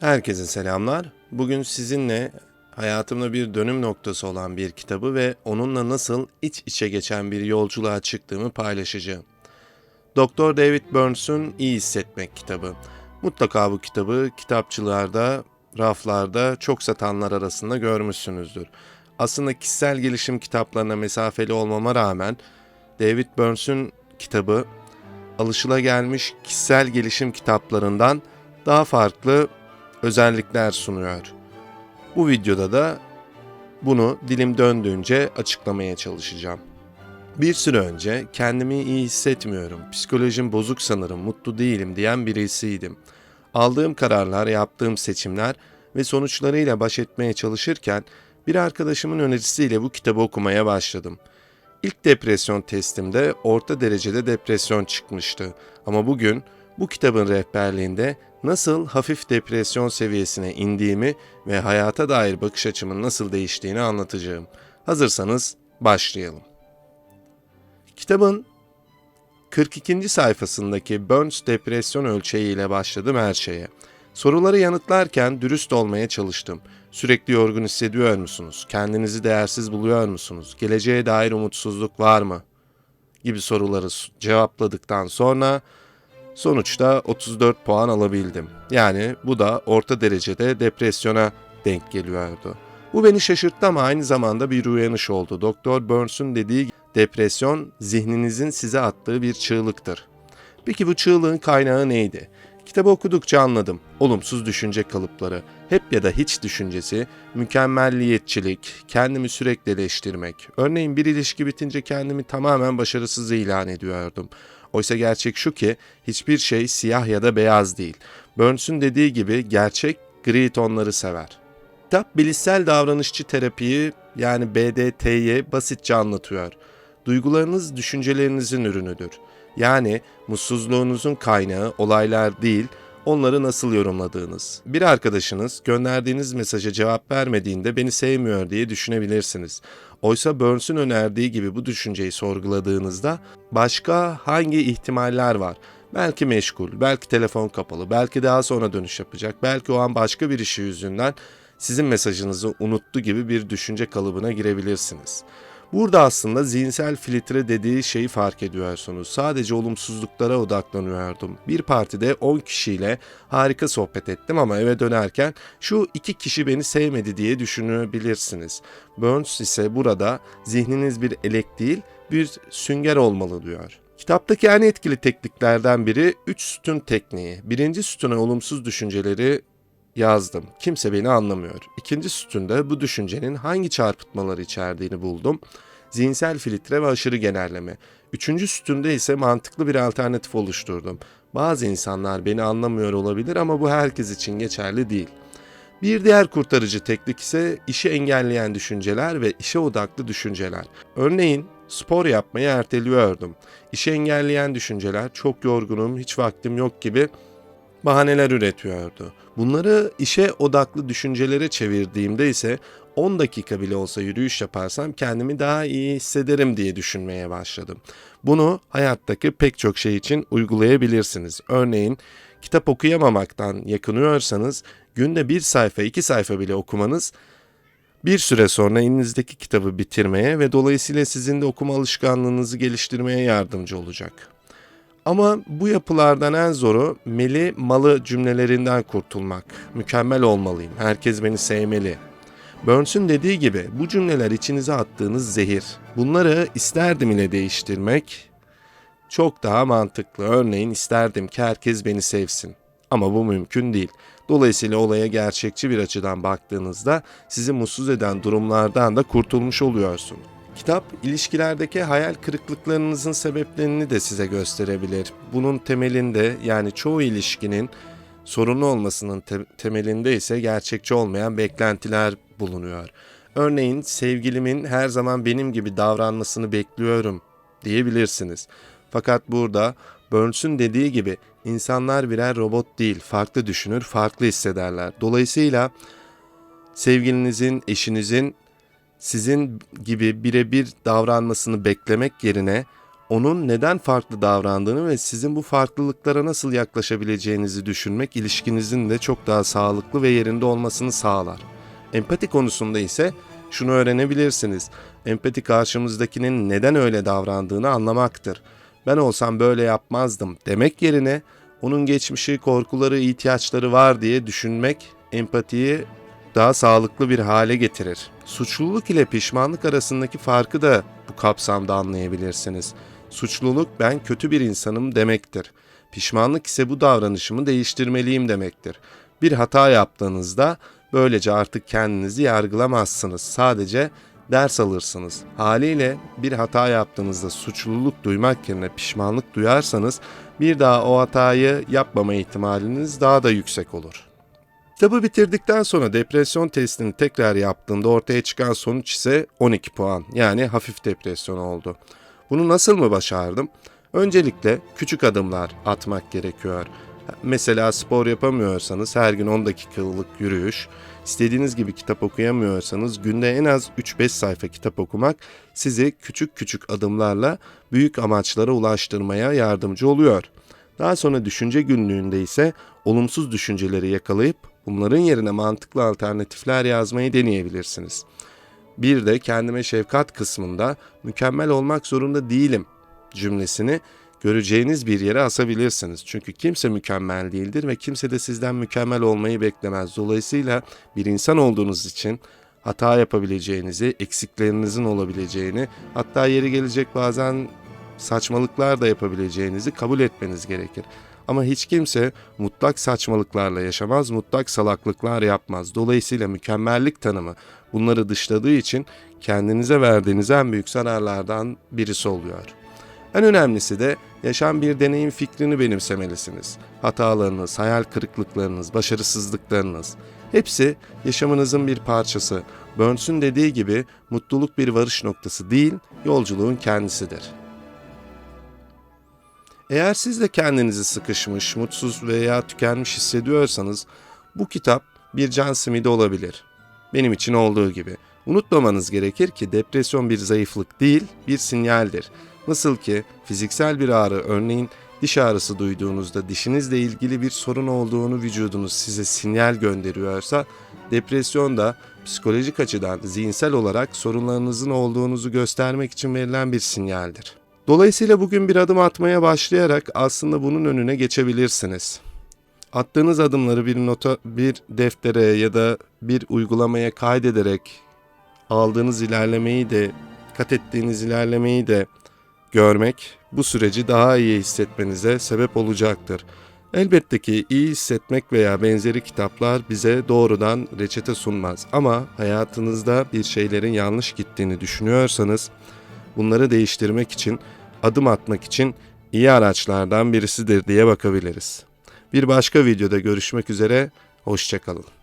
Herkese selamlar. Bugün sizinle hayatımda bir dönüm noktası olan bir kitabı ve onunla nasıl iç içe geçen bir yolculuğa çıktığımı paylaşacağım. Dr. David Burns'un İyi Hissetmek kitabı. Mutlaka bu kitabı kitapçılarda, raflarda çok satanlar arasında görmüşsünüzdür. Aslında kişisel gelişim kitaplarına mesafeli olmama rağmen David Burns'un kitabı alışılagelmiş kişisel gelişim kitaplarından daha farklı özellikler sunuyor. Bu videoda da bunu dilim döndüğünce açıklamaya çalışacağım. Bir süre önce kendimi iyi hissetmiyorum, psikolojim bozuk sanırım, mutlu değilim diyen birisiydim. Aldığım kararlar, yaptığım seçimler ve sonuçlarıyla baş etmeye çalışırken bir arkadaşımın önerisiyle bu kitabı okumaya başladım. İlk depresyon testimde orta derecede depresyon çıkmıştı. Ama bugün bu kitabın rehberliğinde nasıl hafif depresyon seviyesine indiğimi ve hayata dair bakış açımın nasıl değiştiğini anlatacağım. Hazırsanız başlayalım. Kitabın 42. sayfasındaki Burns depresyon ölçeği ile başladım her şeye. Soruları yanıtlarken dürüst olmaya çalıştım. Sürekli yorgun hissediyor musunuz? Kendinizi değersiz buluyor musunuz? Geleceğe dair umutsuzluk var mı? gibi soruları cevapladıktan sonra sonuçta 34 puan alabildim. Yani bu da orta derecede depresyona denk geliyordu. Bu beni şaşırttı ama aynı zamanda bir uyanış oldu. Doktor Burns'un dediği depresyon zihninizin size attığı bir çığlıktır. Peki bu çığlığın kaynağı neydi? Kitabı okudukça anladım. Olumsuz düşünce kalıpları, hep ya da hiç düşüncesi, mükemmelliyetçilik, kendimi sürekli eleştirmek. Örneğin bir ilişki bitince kendimi tamamen başarısız ilan ediyordum. Oysa gerçek şu ki hiçbir şey siyah ya da beyaz değil. Burns'un dediği gibi gerçek gri tonları sever. Kitap bilişsel davranışçı terapiyi yani BDT'yi basitçe anlatıyor. Duygularınız düşüncelerinizin ürünüdür. Yani mutsuzluğunuzun kaynağı olaylar değil, onları nasıl yorumladığınız. Bir arkadaşınız gönderdiğiniz mesaja cevap vermediğinde beni sevmiyor diye düşünebilirsiniz. Oysa Burns'un önerdiği gibi bu düşünceyi sorguladığınızda başka hangi ihtimaller var? Belki meşgul, belki telefon kapalı, belki daha sonra dönüş yapacak, belki o an başka bir işi yüzünden sizin mesajınızı unuttu gibi bir düşünce kalıbına girebilirsiniz. Burada aslında zihinsel filtre dediği şeyi fark ediyorsunuz. Sadece olumsuzluklara odaklanıyordum. Bir partide 10 kişiyle harika sohbet ettim ama eve dönerken şu iki kişi beni sevmedi diye düşünebilirsiniz. Burns ise burada zihniniz bir elek değil bir sünger olmalı diyor. Kitaptaki en etkili tekniklerden biri 3 sütun tekniği. Birinci sütuna olumsuz düşünceleri yazdım. Kimse beni anlamıyor. İkinci sütunda bu düşüncenin hangi çarpıtmaları içerdiğini buldum. Zihinsel filtre ve aşırı genelleme. Üçüncü sütunda ise mantıklı bir alternatif oluşturdum. Bazı insanlar beni anlamıyor olabilir ama bu herkes için geçerli değil. Bir diğer kurtarıcı teknik ise işi engelleyen düşünceler ve işe odaklı düşünceler. Örneğin spor yapmayı erteliyordum. İşi engelleyen düşünceler çok yorgunum, hiç vaktim yok gibi bahaneler üretiyordu. Bunları işe odaklı düşüncelere çevirdiğimde ise 10 dakika bile olsa yürüyüş yaparsam kendimi daha iyi hissederim diye düşünmeye başladım. Bunu hayattaki pek çok şey için uygulayabilirsiniz. Örneğin kitap okuyamamaktan yakınıyorsanız günde bir sayfa iki sayfa bile okumanız bir süre sonra elinizdeki kitabı bitirmeye ve dolayısıyla sizin de okuma alışkanlığınızı geliştirmeye yardımcı olacak. Ama bu yapılardan en zoru meli malı cümlelerinden kurtulmak. Mükemmel olmalıyım, herkes beni sevmeli. Burns'ün dediği gibi bu cümleler içinize attığınız zehir. Bunları isterdim ile değiştirmek çok daha mantıklı. Örneğin isterdim ki herkes beni sevsin. Ama bu mümkün değil. Dolayısıyla olaya gerçekçi bir açıdan baktığınızda sizi mutsuz eden durumlardan da kurtulmuş oluyorsunuz. Kitap ilişkilerdeki hayal kırıklıklarınızın sebeplerini de size gösterebilir. Bunun temelinde yani çoğu ilişkinin sorunlu olmasının te- temelinde ise gerçekçi olmayan beklentiler bulunuyor. Örneğin sevgilimin her zaman benim gibi davranmasını bekliyorum diyebilirsiniz. Fakat burada Burns'ün dediği gibi insanlar birer robot değil, farklı düşünür, farklı hissederler. Dolayısıyla sevgilinizin, eşinizin sizin gibi birebir davranmasını beklemek yerine onun neden farklı davrandığını ve sizin bu farklılıklara nasıl yaklaşabileceğinizi düşünmek ilişkinizin de çok daha sağlıklı ve yerinde olmasını sağlar. Empati konusunda ise şunu öğrenebilirsiniz. Empati karşımızdakinin neden öyle davrandığını anlamaktır. Ben olsam böyle yapmazdım demek yerine onun geçmişi, korkuları, ihtiyaçları var diye düşünmek empatiyi daha sağlıklı bir hale getirir. Suçluluk ile pişmanlık arasındaki farkı da bu kapsamda anlayabilirsiniz. Suçluluk ben kötü bir insanım demektir. Pişmanlık ise bu davranışımı değiştirmeliyim demektir. Bir hata yaptığınızda böylece artık kendinizi yargılamazsınız. Sadece ders alırsınız. Haliyle bir hata yaptığınızda suçluluk duymak yerine pişmanlık duyarsanız bir daha o hatayı yapmama ihtimaliniz daha da yüksek olur. Kitabı bitirdikten sonra depresyon testini tekrar yaptığımda ortaya çıkan sonuç ise 12 puan. Yani hafif depresyon oldu. Bunu nasıl mı başardım? Öncelikle küçük adımlar atmak gerekiyor. Mesela spor yapamıyorsanız her gün 10 dakikalık yürüyüş, istediğiniz gibi kitap okuyamıyorsanız günde en az 3-5 sayfa kitap okumak sizi küçük küçük adımlarla büyük amaçlara ulaştırmaya yardımcı oluyor. Daha sonra düşünce günlüğünde ise olumsuz düşünceleri yakalayıp bunların yerine mantıklı alternatifler yazmayı deneyebilirsiniz. Bir de kendime şefkat kısmında mükemmel olmak zorunda değilim cümlesini göreceğiniz bir yere asabilirsiniz. Çünkü kimse mükemmel değildir ve kimse de sizden mükemmel olmayı beklemez. Dolayısıyla bir insan olduğunuz için hata yapabileceğinizi, eksiklerinizin olabileceğini, hatta yeri gelecek bazen saçmalıklar da yapabileceğinizi kabul etmeniz gerekir. Ama hiç kimse mutlak saçmalıklarla yaşamaz, mutlak salaklıklar yapmaz. Dolayısıyla mükemmellik tanımı bunları dışladığı için kendinize verdiğiniz en büyük zararlardan birisi oluyor. En önemlisi de yaşam bir deneyim fikrini benimsemelisiniz. Hatalarınız, hayal kırıklıklarınız, başarısızlıklarınız hepsi yaşamınızın bir parçası. Burns'ün dediği gibi mutluluk bir varış noktası değil, yolculuğun kendisidir. Eğer siz de kendinizi sıkışmış, mutsuz veya tükenmiş hissediyorsanız bu kitap bir can simidi olabilir. Benim için olduğu gibi. Unutmamanız gerekir ki depresyon bir zayıflık değil, bir sinyaldir. Nasıl ki fiziksel bir ağrı örneğin diş ağrısı duyduğunuzda dişinizle ilgili bir sorun olduğunu vücudunuz size sinyal gönderiyorsa depresyon da psikolojik açıdan zihinsel olarak sorunlarınızın olduğunuzu göstermek için verilen bir sinyaldir. Dolayısıyla bugün bir adım atmaya başlayarak aslında bunun önüne geçebilirsiniz. Attığınız adımları bir nota, bir deftere ya da bir uygulamaya kaydederek aldığınız ilerlemeyi de, kat ettiğiniz ilerlemeyi de görmek bu süreci daha iyi hissetmenize sebep olacaktır. Elbette ki iyi hissetmek veya benzeri kitaplar bize doğrudan reçete sunmaz ama hayatınızda bir şeylerin yanlış gittiğini düşünüyorsanız bunları değiştirmek için, adım atmak için iyi araçlardan birisidir diye bakabiliriz. Bir başka videoda görüşmek üzere, hoşçakalın.